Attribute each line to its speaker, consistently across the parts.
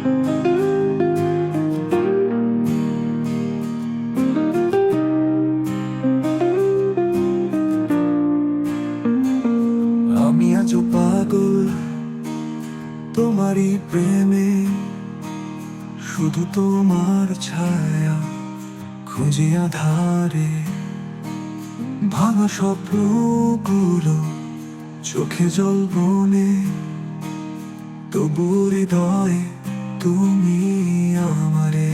Speaker 1: আমি আজও তোমারই প্রেমে। শুধু তোমার ছায়া খুঁজে আধারে। ভাঙা স্বপ্নগুলো চোখে জল বনে, তবু হৃদয়ে তুমি আমারে।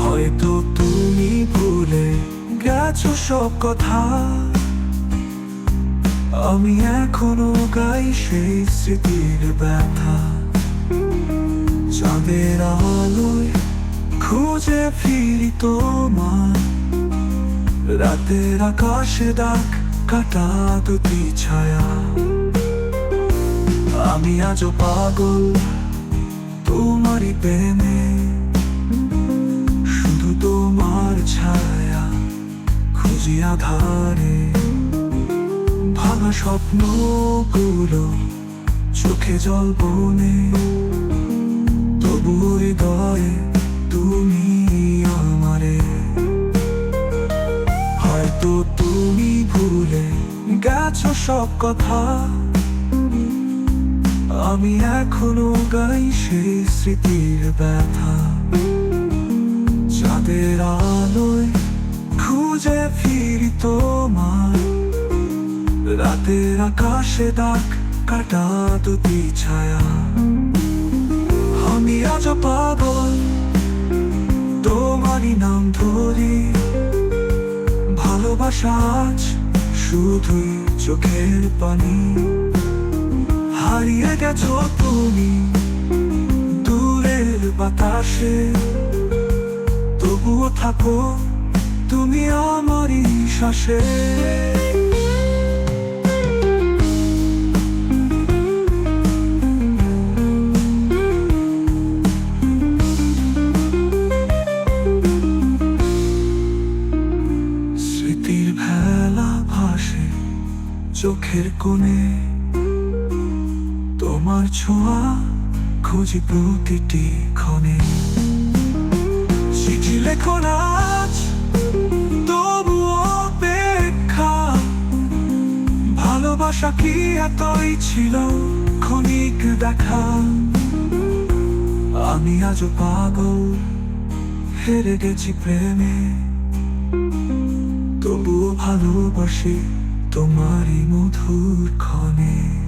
Speaker 1: হয়তো তুমি ভুলে গেছো সব কথা। আমি এখনও গাই সেই স্মৃতির ব্যথা। চাঁদের আলোয় খুঁজে ফিরি তোমার রাতের আকাশে ডাক কাটা দুটি ছায়া। আমি আজও পাগল তোমারই প্রেমে। শুধু তোমার ছায়া খুঁজি আধারে। ভাঙা স্বপ্নগুলো চোখে জল বনে তবু হৃদয়ে হয়তো তুমি ভুলে গেছো সব কথা। আমি এখনও গাই সেই স্মৃতির ব্যথা। চাঁদের আলোয় খুঁজে ফিরি তোমার রাতের আকাশে ডাক কাটা দুটি ছায়া। আমি আজ পাগল, তোমারই নাম ধরি। ভালোবাসা আজ শুধুই চোখের পানি। হারিয়ে গেছো তুমি দূরের বাতাসে। তবুও থাকো তুমি আমারই শ্বাসে। ভেলা ভাসে চোখের কোণে। তোমার ছোঁয়া খুঁজি প্রতিটি ক্ষণে। চিঠি লেখো না আজ তবু অপেক্ষা। ভালোবাসা কি এতই ছিল ক্ষণিক দেখা। আমি আজও পাগল, হেরে গেছি প্রেমে। তবুও ভালোবাসি তোমারই মধুর ক্ষণে।